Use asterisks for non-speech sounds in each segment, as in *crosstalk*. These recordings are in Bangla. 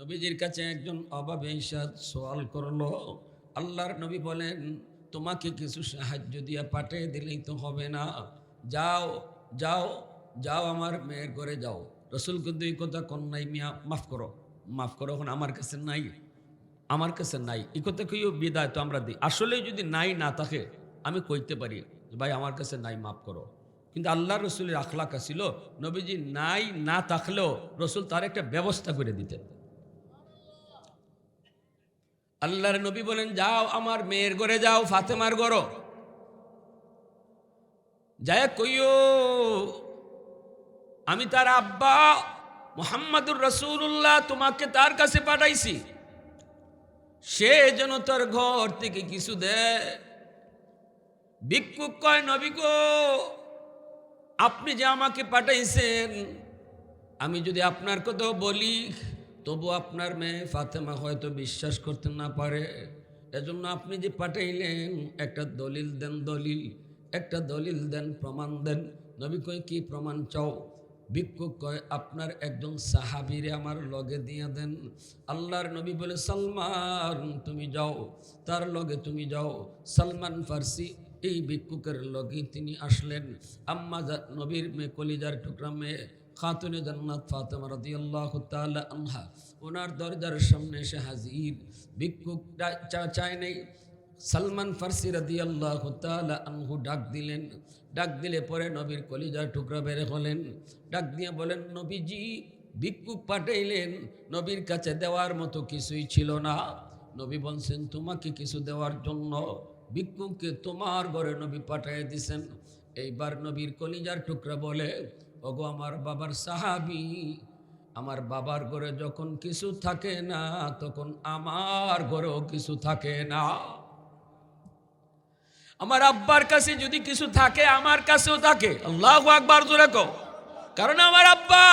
নবীজির কাছে একজন অভাবে ইসাদ সোয়াল করল, আল্লাহর নবী বলেন, তোমাকে কিছু সাহায্য দিয়ে পাঠিয়ে দিলেই তো হবে না। যাও যাও যাও আমার মেয়ের ঘরে যাও। রসুল কিন্তু এই কথা কন্যাই মিয়া, মাফ করো মাফ করো, এখন আমার কাছে নাই, আমার কাছে নাই। এই কথা কেউ বিদায় তো আমরা দিই। আসলে যদি নাই না থাকে, আমি কইতে পারি ভাই, আমার কাছে নাই, মাফ করো। কিন্তু আল্লাহ রসুলের আখলাকা ছিল নবীজি নাই না থাকলেও রসুল তার একটা ব্যবস্থা করে দিতেন। আল্লাহর নবী বলেন, যাও আমার মেয়ের ঘরে যাও, ফাতেমার ঘর। যায় কইও, আমি তার আব্বা মোহাম্মদুর রসুল্লাহ তোমাকে তার কাছে পাঠাইছি। সে যেন তার ঘর থেকে কিছু দেয়। ভিক্ষুক কয়, নবী গো, আপনি যে আমাকে পাঠাইছেন, আমি যদি আপনার কথা বলি তবু আপনার মেয়ে ফাতেমা হয়তো বিশ্বাস করতে না পারে। এজন্য আপনি যে পাঠাইলেন, একটা দলিল দেন, দলিল, একটা দলিল দেন, প্রমাণ দেন। নবী কয়, কি প্রমাণ চাও? ভিক্ষুক কয়, আপনার একজন সাহাবিরে আমার লগে দিয়ে দেন। আল্লাহর নবী বলে, সালমান, তুমি যাও, তার লগে তুমি যাও। সালমান ফার্সি, এই ভিক্ষুকের লগে তিনি আসলেন। আম্মা নবীর মেয়ে, কলিজার টুকরা মেয়ে খাতুনে জান্নাত ফাতেমা রাদিয়াল্লাহু তাআলা আনহা ওনার দরজার সামনে এসে হাজির। ভিক্ষুক চায় নাই। সালমান ফার্সি রাদিয়াল্লাহু তাআলা আনহু ডাক দিলেন। ডাক দিলে পরে নবীর কলিজার টুকরা বেড়ে হলেন। ডাক দিয়ে বলেন, নবীজি, ভিক্ষুক পাঠাইলেন। নবীর কাছে দেওয়ার মতো কিছুই ছিল না। নবী বলছেন, তোমাকে কিছু দেওয়ার জন্য ভিক্ষুককে তোমার ঘরে নবী পাঠিয়ে দিছেন। এইবার নবীর কলিজার টুকরা বলে ওগো আমার বাবার সাহাবি, আমার বাবার ঘরে যখন কিছু থাকে না, তখন আমার ঘরেও কিছু থাকে না। আমার আব্বার কাছে যদি কিছু থাকে, আমার কাছেও থাকে। আল্লাহ আকবার, জোরে কও। কারণ আমার আব্বা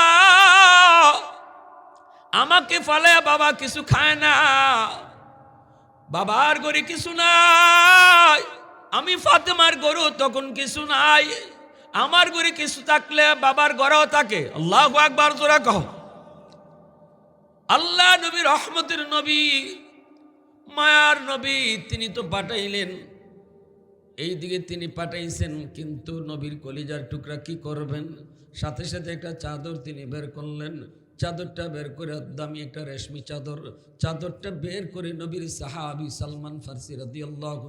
আমাকে ফলে বাবা কিছু খায় না, বাবার ঘরে কিছু নাই, আমি ফাতেমার গরু তখন কিছু নাই। আমার ঘরে কিছু থাকলে বাবার গড়াও থাকে। আল্লাহ আকবার, জোরে কহ আল্লাহ নবী, রহমতের নবী, মায়ার নবী, তিনি তো পাঠাইলেন। এই দিকে তিনি পাঠাইছেন, কিন্তু নবীর কলিজার টুকরা কি করবেন? সাথে সাথে একটা চাদর তিনি বের করলেন। চাদরটা বের করে দামি একটা রেশমি চাদর। চাদরটা বের করে নবীর সাহাবি সালমান ফার্সি রাদি আল্লাহ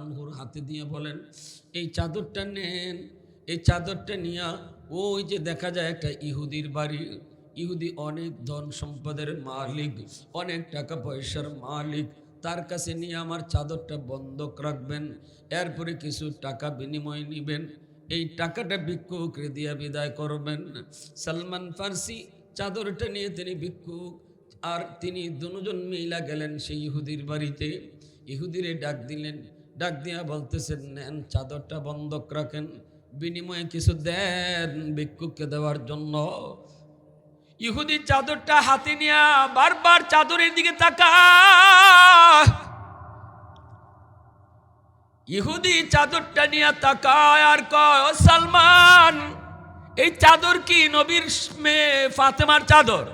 আনহুর হাতে দিয়ে বলেন, এই চাদরটা নেন। এই চাদরটা নিয়ে ওই যে দেখা যায় একটা ইহুদির বাড়ি, ইহুদি অনেক ধন সম্পদের মালিক, অনেক টাকা পয়সার মালিক। তার কাছে নিয়ে আমার চাদরটা বন্ধক রাখবেন, এরপরে কিছু টাকা বিনিময় নিবেন। এই টাকাটা ভিক্ষুকরে দিয়া বিদায় করবেন। সালমান ফার্সি চাদরটা নিয়ে তিনি ভিক্ষুক, আর তিনি দুজন মিলা গেলেন সেই ইহুদির বাড়িতে। ইহুদিরে ডাক দিলেন, ডাক দিয়া বলতেছেন, নেন, চাদরটা বন্ধক রাখেন। বিনিময়ে কিছু দেন ভিক্ষুককে দেওয়ার জন্য। ইহুদি চাদরটা হাতে নিয়া বারবার চাদরের দিকে তাকা ইহুদি চাদরটা নিয়ে তাকায় আর কয় সালমান, এই চাদর কি নবীর মেয়ে ফাতেমার চাদর?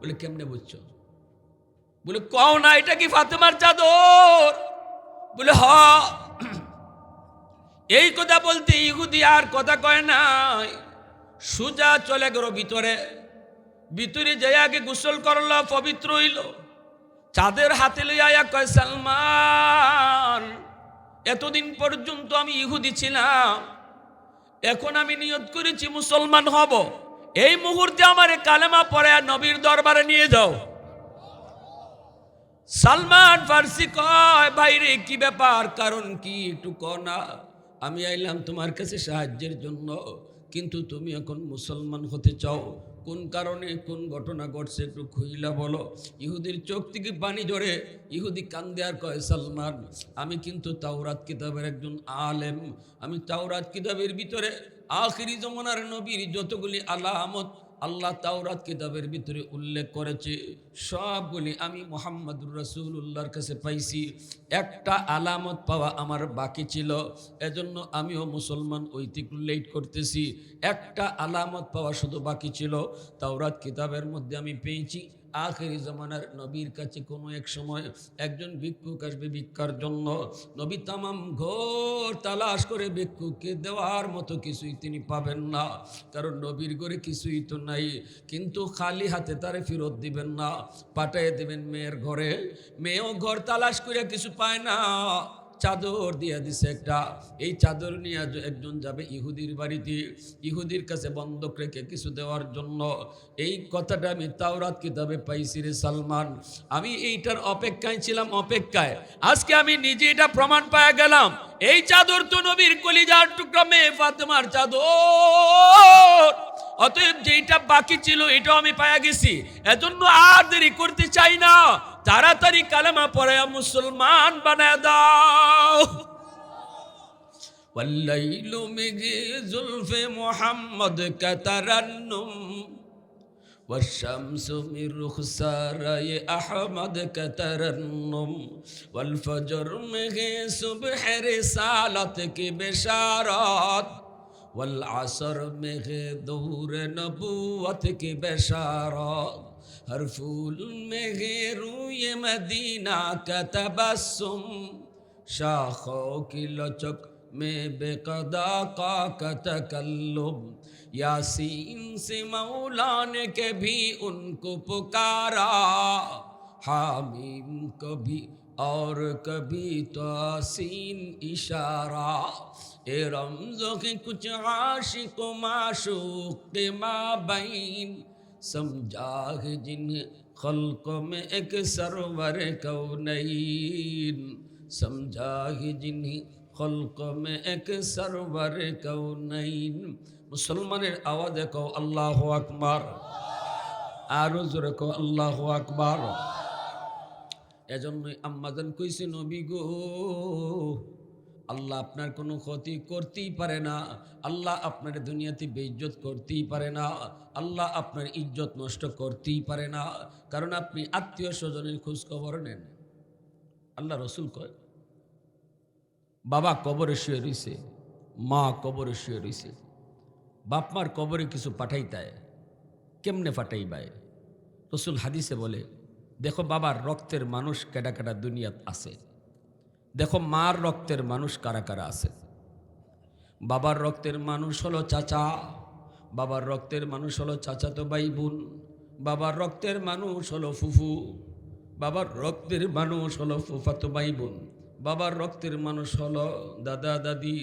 বলে, কেমনে বুঝছ? বলে, কও না, এটা কি ফাতেমার চাদর? বলে, হ। এই কথা বলতে ইহুদি আর কথা কয় নাই। সুজা চলে গেল ভিতরে। ভিতরে যাই আগে গোসল করল, পবিত্র হইল। চাঁদের হাতে লইয়া কয়, সালমান, এতদিন পর্যন্ত আমি ইহুদি ছিলাম। এখন আমি নিয়ত করেছি মুসলমান হব। এই মুহূর্তে আমার কালেমা পরে নবীর দরবারে নিয়ে যাও। সালমান ফার্সি কয় বাইরে কি ব্যাপার? কারণ কি একটু ক না। আমি আইলাম তোমার কাছে সাহায্যের জন্য, কিন্তু তুমি এখন মুসলমান হতে চাও। কোন কারণে কোন ঘটনা ঘটছে একটু খুইলা বলো। ইহুদির চোখ থেকে পানি জড়ে ইহুদি কান্দে আর কয়, সালমান, আমি কিন্তু তাওরাত কিতাবের একজন আলেম। আমি তাওরাত কিতাবের ভিতরে আখিরি জমানার নবীর যতগুলি আলামত আল্লাহ তাওরাত কিতাবের ভিতরে উল্লেখ করেছে, সবগুলি আমি মোহাম্মদুর রসুল্লাহর কাছে পাইছি। একটা আলামত পাওয়া আমার বাকি ছিল, এজন্য আমিও মুসলমান ঐতিক উল্লেখ করতেছি। একটা আলামত পাওয়া শুধু বাকি ছিল, তাওরাত কিতাবের মধ্যে আমি পেয়েছি আখেরি জমানার নবীর কাছে কোনো এক সময় একজন ভিক্ষুক আসবে ভিক্ষার জন্য। নবী তামাম ঘোর তালাশ করে ভিক্ষুককে দেওয়ার মতো কিছুই তিনি পাবেন না। কারণ নবীর ঘরে কিছুই তো নাই। কিন্তু খালি হাতে তারে ফেরত দিবেন না। পাঠিয়ে দেবেন মেয়ের ঘরে। মেয়েও ঘর তালাশ করে কিছু পায় না। চাদর দিয়ে দিছে একটা। এই চাদর নিয়ে একজন যাবে ইহুদির বাড়িতে। ইহুদির কাছে বন্ধক রেখে কিছু দেওয়ার জন্য। এই কথাটা আমি তাওরাত কিতাবে পাইছি রে সালমান। আমি এইটার অপেক্ষায় ছিলাম, অপেক্ষায়। আজকে আমি নিজে এটা প্রমাণ পাওয়া গেলাম। এই চাদর তো নবীর কলিজার টুকরা মেয়ে ফাতেমার চাদর। অতএব যেইটা বাকি ছিল এটাও আমি পায়া গেছি এজন্য আর দেরি করতে চাই না তাড়াতাড়ি কালেমা পড়ায়া মুসলমান বানায় দাও والليل مجي زلف محمد كترنم والشمس من رخسار أحمد كترنم والفجر مجي صبح رسالتك بشارات والعصر مجي دور نبوتك بشارات ہر پھول میں روئے مدینہ کا تبسم۔ شاخوں کی لچک میں بے قدا کا تکلم۔ یاسین سے مولا نے کبھی ان کو پکارا۔ حامیم کبھی اور کبھی توسین اشارہ۔ এ রমজোকে কুচ আশিক মাশুক কে মা জিন খলক মে এক সরোবর কৌনইন সমঝা জিন খলক মে এক সরোবর কৌনইন মুসলমানের আওয়াজ কো আল্লাহ আকবার, আরও জোরে কও আল্লাহ আকবার। এজন্যই আম্মাজান কইছে, নবী গো আল্লাহ আপনার কোনো ক্ষতি করতেই পারে না। আল্লাহ আপনার দুনিয়াতে বেইজ্জত করতেই পারে না। আল্লাহ আপনার ইজ্জত নষ্ট করতেই পারে না। কারণ আপনি আত্মীয় স্বজনের খোঁজ খবর নেন। আল্লাহ রসুল কয়, বাবা কবরে শুয়ে রইছে, মা কবরে শুয়ে রইছে বাপমার কবরে কিছু পাঠাইতায়, কেমনে পাঠাইবায় রসুল হাদিসে বলে, দেখো বাবার রক্তের মানুষ কেডা কেডা দুনিয়াত আছে। দেখো মার রক্তের মানুষ কারা কারা আছে? বাবার রক্তের মানুষ হলো চাচা, বাবার রক্তের মানুষ হলো চাচা তো ভাই বোন, বাবার রক্তের মানুষ হলো ফুফু, বাবার রক্তের মানুষ হলো ফুফাতো ভাই বোন, বাবার রক্তের মানুষ হলো দাদা দাদি।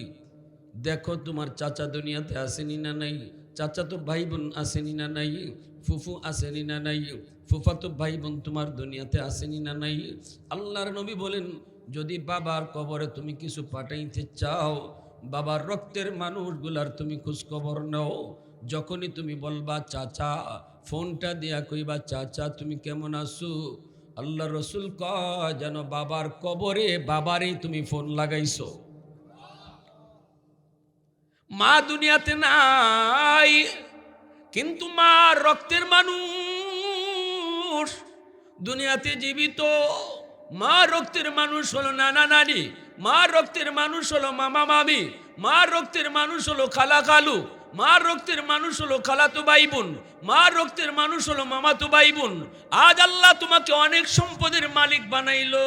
দেখো তোমার চাচা দুনিয়াতে আসেনি না নাই চাচা তো ভাই বোন আসেনি না নাই, ফুফু আসেনি না নাই, ফুফাতো ভাই বোন তোমার দুনিয়াতে আসেনি না নাই। আল্লাহর নবী বলেন যদি বাবার কবরে তুমি কিছু পাঠাইতে চাও, বাবার রক্তের মানুষগুলার তুমি খোঁজখবর নাও। যখনই তুমি বলবা, চাচা, ফোনটা দিয়া কইবা, চাচা, তুমি কেমন আছো? আল্লাহ রসুল ক যেন বাবার কবরে বাবারই তুমি ফোন লাগাইছো। মা দুনিয়াতে নাই, কিন্তু মা রক্তের মানুষ, দুনিয়াতে জীবিত। মা রক্তের মানুষ হলো নানা নানি, মা রক্তের মানুষ হলো মামা মামি, মা রক্তের মানুষ হলো খালা খালু, মা রক্তের মানুষ হলো খালাতো ভাই বোন, মা রক্তের মানুষ হলো মামাতো ভাই বোন। আজ আল্লাহ তোমাকে অনেক সম্পদের মালিক বানাইলো।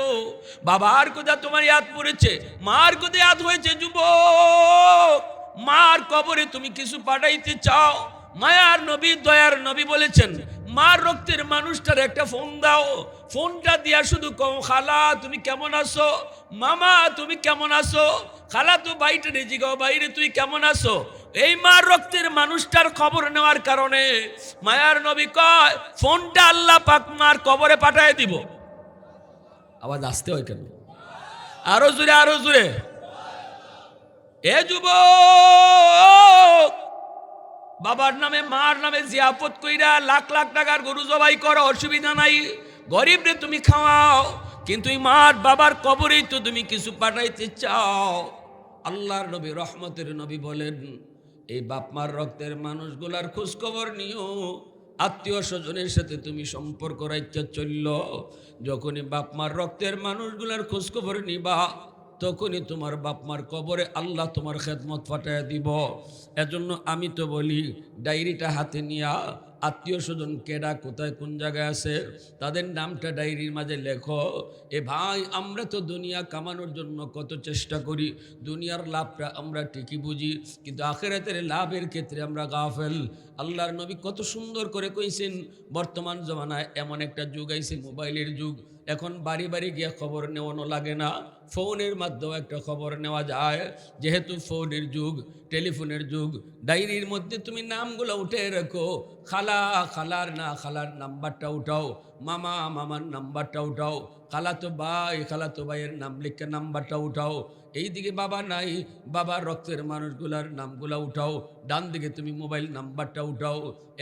বাবার কোথা তোমার ইয়াদ পড়েছে, মার কোথায় ইয়াদ হয়েছে যুবক। মার কবরে তুমি কিছু পাঠাইতে চাও, মায়ার নবী, দয়ার নবী বলেছেন মার রক্তের মানুষটার একটা ফোন দাও। ফোনটা দিয়া শুধু কও, খালা, তুমি কেমন আছো? মামা, তুমি কেমন আছো? খালা, তো বাইটে রেজি গাও বাইরে তুই কেমন আছো? এই মার রক্তের মানুষটার খবর নেওয়ার কারণে মায়ার নবী কয়, ফোনটা আল্লাহ পাক মার কবরে পাঠায় দিব। আবার আসতে হয় কেন? আরও জোরে আরও জোরে। এ যুবক বাবার নামে, মার নামে জিয়াপত কইরা লাখ লাখ টাকার গরু জবাই করো অসুবিধা নাই। গরিব রে তুমি খাওয়াও, কিন্তু মার বাবার কবরেই তো তুমি কিছু পাঠাইতে চাও। আল্লাহর নবী, রহমতের নবী বলেন, এই বাপমার রক্তের মানুষগুলার খোঁজ খবর নিও। আত্মীয় স্বজনের সাথে তুমি সম্পর্ক রাখতে চলল। যখনই বাপমার রক্তের মানুষগুলার খোঁজ খবর নিবা তখনই তোমার বাপ মার কবরে আল্লাহ তোমার খেদমত ফাটায় দিব। এজন্য আমি তো বলি, ডায়েরিটা হাতে নিয়া আত্মীয় স্বজন কেডা, কোথায়, কোন জায়গায় আছে, তাদের নামটা ডায়েরির মাঝে লেখো। এ ভাই, আমরা তো দুনিয়া কামানোর জন্য কত চেষ্টা করি, দুনিয়ার লাভটা আমরা ঠিকই বুঝি, কিন্তু আখেরাতের লাভের ক্ষেত্রে আমরা গাফেল। আল্লাহর নবী কত সুন্দর করে কইছেন, বর্তমান জমানায় এমন একটা যুগ আইছে, মোবাইলের যুগ। এখন বাড়ি বাড়ি গিয়ে খবর নেওয়ানো লাগে না। ফোনের মাধ্যমে একটা খবর নেওয়া যায়। যেহেতু ফোনের যুগ, টেলিফোনের যুগ, ডায়েরির মধ্যে তুমি নামগুলো উঠে রাখো। খালা, খালার না, খালার নাম্বারটা উঠাও। মামা, মামার নাম্বারটা উঠাও। খালাতো ভাই, খালাতো ভাইয়ের নাম লিখে নাম্বারটা উঠাও। এইদিকে বাবা নাই, বাবার রক্তের মানুষগুলার নামগুলা উঠাও ডান দিকে তুমি মোবাইল নাম্বারটা উঠাও,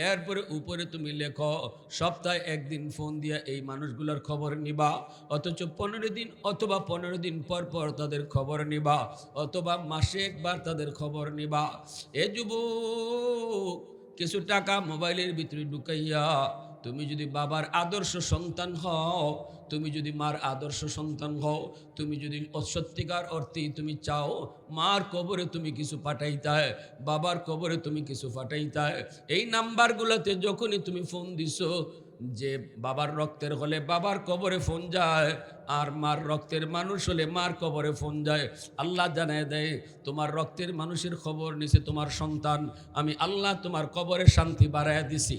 এরপরে উপরে তুমি লেখো, সপ্তাহে একদিন ফোন দিয়া এই মানুষগুলার খবর নিবা, অথচ পনেরো দিন অথবা পনেরো দিন পর পর তাদের খবর নিবা, অথবা মাসে একবার তাদের খবর নিবা। এ যুব কিছু টাকা মোবাইলের ভিতরে ঢুকাইয়া তুমি যদি বাবার আদর্শ সন্তান হও, তুমি যদি মার আদর্শ সন্তান হও, তুমি যদি সত্যিকার অর্থে তুমি চাও, মার কবরে তুমি কিছু পাঠাইতায় বাবার কবরে তুমি কিছু পাঠাইতায় এই নাম্বারগুলোতে যখনই তুমি ফোন দিছো, যে বাবার রক্তের হলে বাবার কবরে ফোন যায়, আর মার রক্তের মানুষ হলে মার কবরে ফোন যায়, আল্লাহ জানায় দেয়, তোমার রক্তের মানুষের খবর নিছে তোমার সন্তান, আমি আল্লাহ তোমার কবরে শান্তি বাড়ায় দিছি।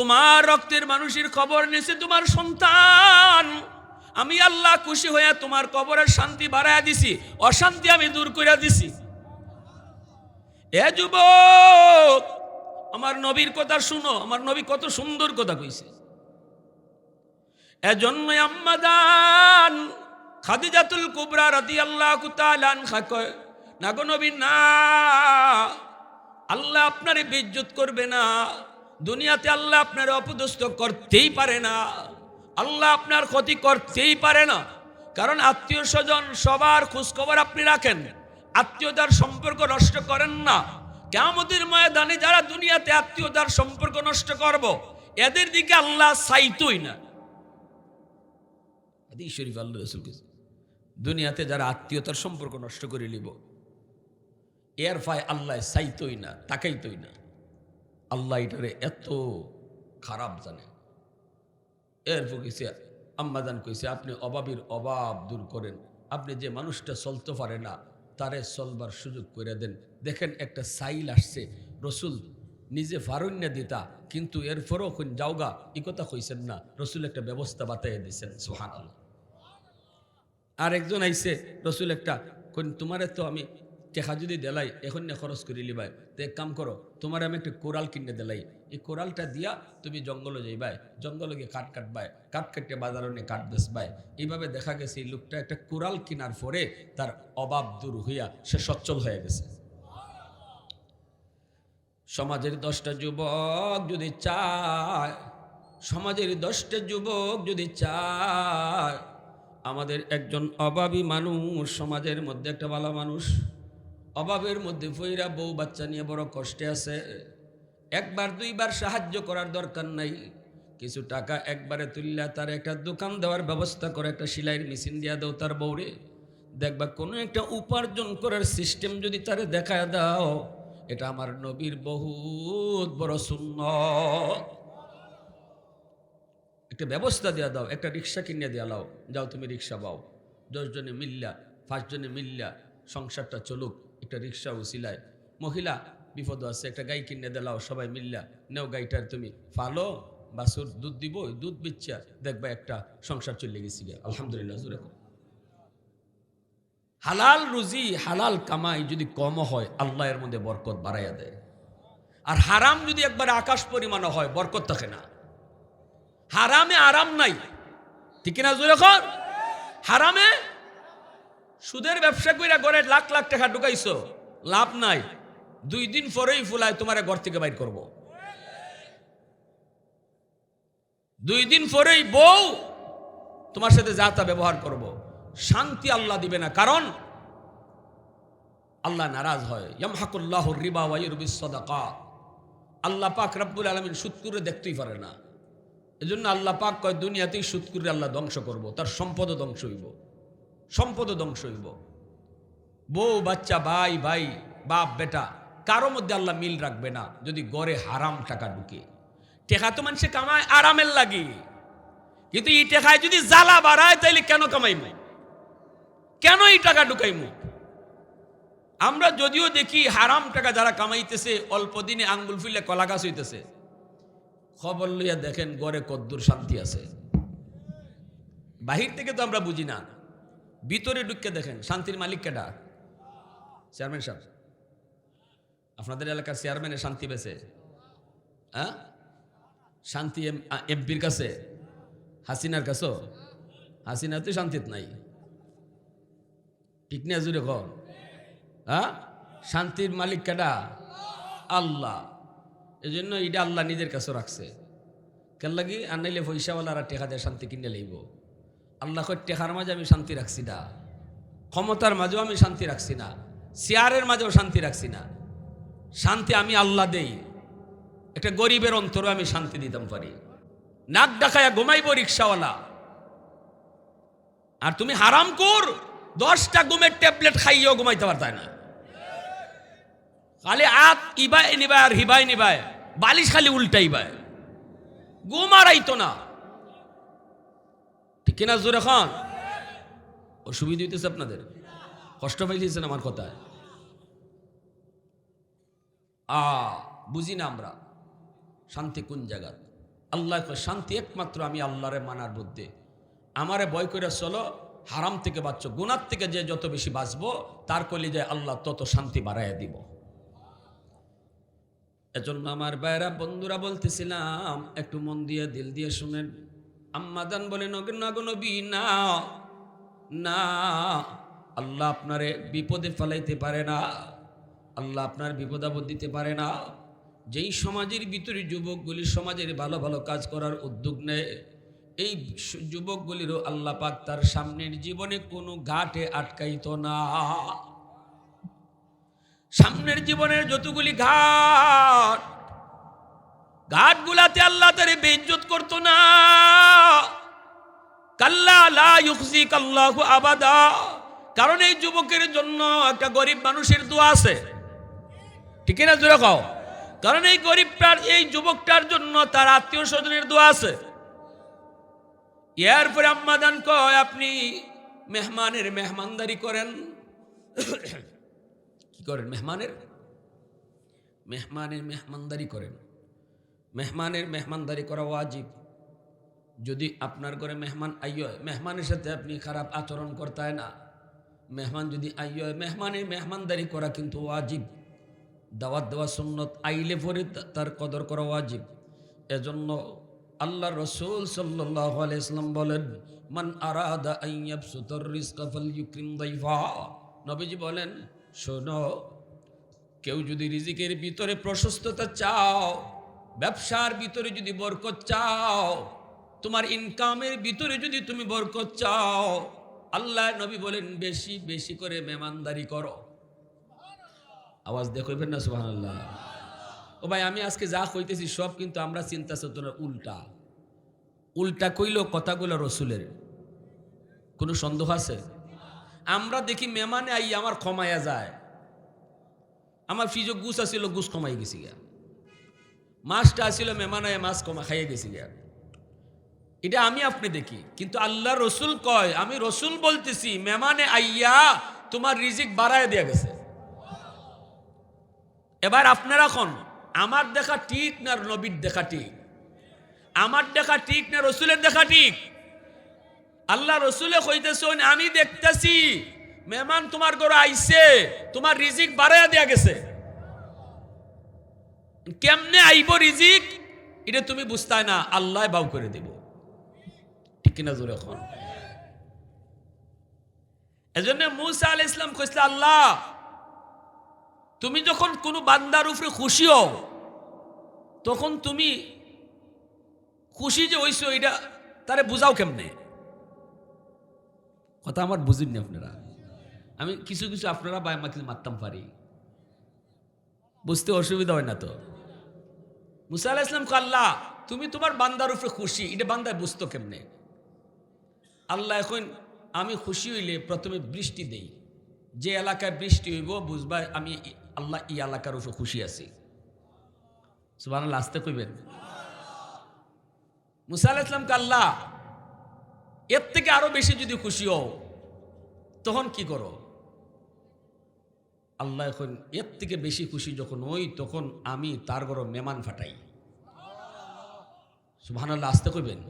তোমার রক্তের মানুষের খবর নিছে তোমার সন্তান। আমি আল্লাহ খুশি হয়ে তোমার কবরের শান্তি বাড়ায় দিছি, অশান্তি আমি দূর করে দিছি। এ যুবক, আমার নবীর কথা শুনো, আমার নবী কত সুন্দর কথা কইছে। এজন্যই আম্মাদান খাদিজাতুল কুবরা রাদিয়াল্লাহু তাআলা আনহা কয়, না গো নবী, না। আল্লাহ আপনারে বেইজ্জত করবে না। দুনিয়াতে আল্লাহ আপনার অপদস্থ করতেই পারে না। আল্লাহ আপনার ক্ষতি করতেই পারে না। কারণ আত্মীয় স্বজন সবার খোঁজখবর আপনি রাখেন। আত্মীয়তার সম্পর্ক নষ্ট করেন না। কেমতের ময়দানে যারা দুনিয়াতে আত্মীয়তার সম্পর্ক নষ্ট করব, এদের দিকে আল্লাহ চাইতই না। শরীফ আল্লাহ দুনিয়াতে যারা আত্মীয়তার সম্পর্ক নষ্ট করে নিব, এর ফায় আল্লাহ চাইতই না, তাকাইতই না। আল্লাহ এটারে এত খারাপ জানে। এরপর কইছে আম্মাদান কইছে, আপনি অভাবের অভাব দূর করেন। আপনি যে মানুষটা চলতে পারে না, তারে চলবার সুযোগ করে দেন। দেখেন একটা সাইল আসছে, রসুল নিজে ফারণ্য দিতা, কিন্তু এরপরও কোন যাওগা এই কথা কইছেন না। রসুল একটা ব্যবস্থা বাতাইয়া দিছেন সোহান আল্লাহ আর একজন আইসে রসুল একটা কোন তোমারে তো আমি টেকা যদি দেলাই এখন না খরচ করে লিবাই তো এক কাম করো, তোমার আমি একটা কোরাল কিনে দেলাই। এই কোরালটা দিয়া তুমি জঙ্গলে যাইবাই, জঙ্গলে গিয়ে কাঠ কাটবাই, কাঠ কাটতে বাজারে নিয়ে কাঠ বেসবাই এইভাবে দেখা গেছে এই লোকটা একটা কোরাল কেনার পরে তার অভাব দূর হইয়া সে সচ্ছল হয়ে গেছে। সমাজের দশটা যুবক যদি চায়, সমাজের দশটা যুবক যদি চায়, আমাদের একজন অভাবী মানুষ, সমাজের মধ্যে একটা ভালো মানুষ। অভাবের মধ্যে ফইরা বউ বাচ্চা নিয়ে বড় কষ্টে আছে। একবার দুইবার সাহায্য করার দরকার নাই। কিছু টাকা একবারে তুললা তার একটা দোকান দেওয়ার ব্যবস্থা করে, একটা সেলাইয়ের মেশিন দিয়া দাও তার বউরে। দেখবা কোনো একটা উপার্জন করার সিস্টেম যদি তারে দেখা দাও, এটা আমার নবীর বহুত বড় শূন্য একটা ব্যবস্থা দেওয়া দাও, একটা রিক্সা কিনে দেওয়া লাও। যাও তুমি রিক্সা পাও দশজনে মিল্লা, পাঁচজনে মিল্লা, সংসারটা চলুক। একটা রিক্সা উচিলায় মহিলা, বিপদ আছে, একটা গাই কিনে দিলাও, সবাই মিল্লা, নেও গাইটার তুমি, ফালো, বাসুর দুধ দিব দুধ বিচ্ছা, দেখবা একটা সংসার চলে গেছি গে আলহামদুলিল্লাহ, জোরে হালাল রুজি, হালাল কামাই যদি কম হয়, আল্লাহ এর মধ্যে বরকত বাড়াইয়া দেয়। আর হারাম যদি একবার আকাশ পরিমাণ হয়, বরকত থাকে না। হারামে আরাম নাই। ঠিক না জোরে হারামে সুদের ব্যবসা কইরা ঘরে লাখ লাখ টাকা ঢুকাইছো, লাভ নাই। দুই দিন পরেই ফুলায় তোমার ঘর থেকে বাইর করব। দুই দিন পরেই বউ তোমার সাথে যা তা ব্যবহার করব। শান্তি আল্লাহ দিবে না, কারণ আল্লাহ নারাজ হয়। রিবা আল্লাহ পাক রব্বুল আলমিন সুৎকুরে দেখতেই পারে না। এজন্য আল্লাহ পাক কয়, দুনিয়াতেই সুৎকুরে আল্লাহ ধ্বংস করব, তার সম্পদও ধ্বংস হইব। সম্পদও ধ্বংস হইব। বউ, বাচ্চা, ভাই ভাই, বাপ, বেটা, কারও মধ্যে আল্লাহ মিল রাখবে না যদি গড়ে হারাম টাকা ঢুকে টেকা তো মানুষে কামায় আরামের লাগে। কিন্তু এই টেকায় যদি জ্বালা বাড়ায়, তাইলে কেন কামাইমু? কেন এই টাকা ঢুকাইমু? আমরা যদিও দেখি হারাম টাকা যারা কামাইতেছে, অল্প দিনে আঙ্গুল ফুলে কলা গাছ হইতেছে। খবর লইয়া দেখেন গড়ে কদ্দুর শান্তি আছে। বাহির থেকে তো আমরা বুঝি না। ভিতরে ঢুকে দেখেন, শান্তির মালিক কেডা চেয়ারম্যান সাহেব। আপনাদের এলাকার চেয়ারম্যানে শান্তি পেয়েছে? হ্যাঁ? শান্তি এমপির কাছে? হাসিনার কাছেও হাসিনা তো শান্তিত নাই। ঠিক না জুড়ে কর হ্যাঁ? শান্তির মালিক কেডা আল্লাহ। এই জন্য এটা আল্লাহ নিজের কাছে রাখছে। কেন লাগি? আর নাইলে পয়সাওয়ালারা টেকা দেয় শান্তি কিনে লইব। আল্লাহ টেকার মাঝে আমি শান্তি রাখছি না। ক্ষমতার মাঝেও আমি শান্তি রাখছি না। চেয়ারের মাঝেও শান্তি রাখছি না। শান্তি আমি আল্লাহ দেই। একটা গরিবের অন্তরও আমি শান্তি দিতাম পারি। নাক ডাকায়া ঘুমাইব রিক্সাওয়ালা। আর তুমি হারাম কর, দশটা ঘুমের ট্যাবলেট খাইয়েও ঘুমাইতে পারতায় না। খালি আত ইবাই নিবায় আর হিবাই নিবায়, বালিশ খালি উল্টাইবায়। ঘুম আর আইতো না। ঠিক কিনা জোর এখন অসুবিধা হইতেছে আপনাদের। কষ্ট পাইতেছেন আমার কথায় আ, বুঝি না আমরা। শান্তি কোন জায়গা? আল্লাহ শান্তি একমাত্র আমি আল্লাহরে মানার মধ্যে। আমারে বয় করে চলো, হারাম থেকে বাঁচছো গুনার থেকে যে যত বেশি বাঁচবো, তার কলি যে আল্লাহ তত শান্তি বাড়াইয়া দিব। এজন্য আমার বাইরা বন্ধুরা বলতেছিলাম, একটু মন দিয়ে, দিল দিয়ে শুনেন। আম্মাদান বলে নবী, না না, আল্লাহ আপনারে বিপদে ফেলাইতে পারে না, আল্লাহ আপনার বিপদাবদ দিতে পারে না। যেই সমাজের ভিতরে যুবকগুলি সমাজের ভালো ভালো কাজ করার উদ্যোগ নেয়, এই যুবকগুলিরও আল্লাহ পাক তার সামনের জীবনে কোনো ঘাটে আটকাইত না। সামনের জীবনের যতগুলি ঘাট, ঘাটগুলাতে আল্লাহ তারে বেইজ্জত করতো না। কাল্লা আবাদা। কারণ এই যুবকের জন্য একটা গরিব মানুষের দোয়া আছে। ঠিক না জোরে কও? কারণ এই গরিবটার, এই যুবকটার জন্য তার আত্মীয় স্বজনের দোয়া আছে। এরপরে আম্মাদান কয়, আপনি মেহমানের মেহমানদারি করেন। *coughs* কি করেন মেহমানের? মেহমানের মেহমানদারি করেন। মেহমানের মেহমানদারি করা ওয়াজিব। যদি আপনার ঘরে মেহমান আইয়, মেহমানের সাথে আপনি খারাপ আচরণ করতে না। মেহমান যদি আইয় মেহমানের মেহমানদারি করা কিন্তু ওয়াজিব। দাওয়াত দেওয়া সুন্নত আইলে পরে তার কদর করা ওয়াজিব। এজন্য আল্লাহ রসুল আলাইসলাম বলেন, মান আরাদা নবীজি বলেন, শোনো, কেউ যদি রিজিকের ভিতরে প্রশস্ততা চাও, ব্যবসার ভিতরে যদি বরকত চাও তোমার ইনকামের ভিতরে যদি তুমি বরকত চাও আল্লাহ নবী বলেন, বেশি বেশি করে মেমানদারি করো। আওয়াজ দেখবেন না সুহান আল্লাহ ও ভাই, আমি আজকে যা কইতেছি সব কিন্তু আমরা চিন্তা চেতনার উল্টা। উল্টা কইল কথাগুলো রসুলের। কোনো সন্দেহ আছে? আমরা দেখি মেমানে আই আমার ক্ষমায়া যায়। আমার ফিজো গুছ আসিল গুছ কমাই গেছি গিয়া। মাছটা আসিল মেমানায় মাছ কমা খাইয়ে গেছি গিয়া। এটা আমি আপনি দেখি। কিন্তু আল্লাহ রসুল কয়, আমি রসুল বলতেছি মেমানে আইয়া তোমার রিজিক বাড়ায় দেয়া গেছে। এবার আপনারা কোন আমার দেখা ঠিক না নবীর দেখা ঠিক? আমার দেখা ঠিক না রসুলের দেখা ঠিক? আল্লাহ রসুলে কইতেছেন আমি দেখতেছি, মেহমান তোমার ঘরে আইছে, তোমার রিজিক বাড়াইয়া দেয়া গেছে। কেমনে আইব রিজিক? এটা তুমি বুঝতাই না, আল্লাহ বাউ করে দেব। ঠিক কিনা জোরে এখন এজন্য মুসা আল ইসলাম কইসলে, আল্লাহ, তুমি যখন কোনো বান্দার উপরে খুশি হও, তখন তুমি খুশি যে হইছো, এটা তারে বুঝাও কেমনে? কথা আমার বুঝিনি আপনারা। আমি কিছু কিছু আপনারা বা আমাকে মারতাম পারি। বুঝতে অসুবিধা হয় না তো। মুসা আলাহ ইসলাম আল্লাহ, তুমি তোমার বান্দার উপরে খুশি, এটা বান্দায় বুঝতো কেমনে? আল্লাহ এখন আমি খুশি হইলে প্রথমে বৃষ্টি দেই। যে এলাকায় বৃষ্টি হইব, বুঝবা আমি আল্লাহ এই এলাকার উপর খুশি আছে। সুবাহ আসতে কইবেন। মুসা আলাহ ইসলামকে আল্লাহ, এর থেকে আরও বেশি যদি খুশি হও, তখন কি করো? আল্লাহ এখন এর থেকে বেশি খুশি যখন ওই তখন আমি তার ঘর মেমান ফাটাই। সুবহান আল্লাহ আসতে কইবেন।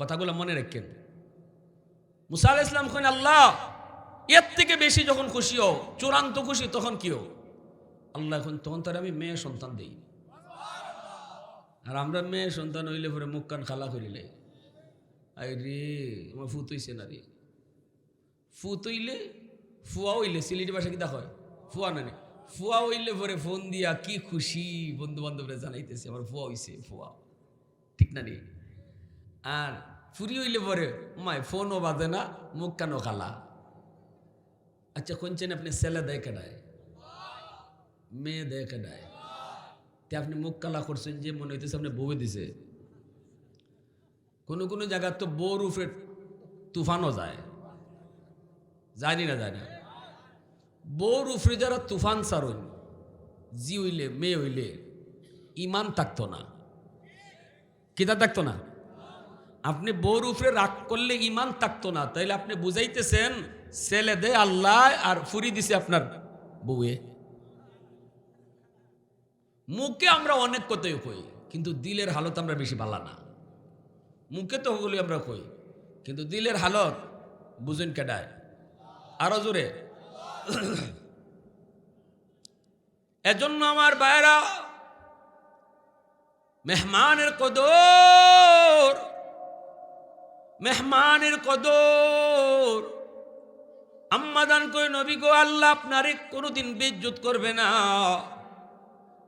কথাগুলো মনে রাখেন। মুসা আলাহ ইসলাম কইন, আল্লাহ, এর থেকে বেশি যখন খুশি হও, চূড়ান্ত খুশি, তখন কি আল্লাহ এখন তখন তার আমি মেয়ে সন্তান দেই। আর আমরা মেয়ে সন্তান হইলে পরে মুখ কান খালা করিলে আই আমার ফুত না রে। ফুত হইলে ফুয়া হইলে, সিলেটি ভাষা কি হয় ফুয়া নে ফুয়া হইলে পরে ফোন দিয়া কি খুশি বন্ধু বান্ধবরা জানাইতেছে, আমার ফুয়া হইছে, ফুয়া। ঠিক না রে? আর ফুরি হইলে পরে মায় ফোনও বাজে না, মুখ কানও খালা। আচ্ছা কোনছেন আপনি, ছেলে দেয় কেডায়? মেয়ে দেয় কেডায়? তে আপনি মুখ কালা করছেন যে মনে হইতেছে আপনি বউয়ে দিছে। কোনো কোনো জায়গার তো বউর উপরে তুফানও যায়। জানি না, জানি বউর উপরে যারা তুফান সারুন, জি হইলে, মেয়ে হইলে, ইমান থাকতো না। কিতা থাকতো না? আপনি বউর উপরে রাগ করলে ইমান থাকতো না। তাইলে আপনি বুঝাইতেছেন, ছেলে দে আল্লাহ আর ফুরি দিছে আপনার বউয়ে। মুখে আমরা অনেক কথাই কই, কিন্তু দিলের হালত আমরা বেশি ভালো না। মুখে তো ওগুলি আমরা কই, কিন্তু দিলের হালত, বুঝেন কেডায়? আরও জোরে। এজন্য আমার ভাইরা মেহমানের কদর মেহমানের কদর। আম্মাদান করে নবী গো, আল্লাহ আপনারে কোনোদিন বিদ্যুৎ করবে না।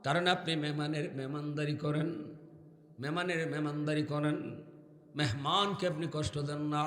কারণ আপনি মেহমানের মেহমানদারি করেন, মেহমানের মেহমানদারি করেন। মেহমানকে আপনি কষ্ট দেন না।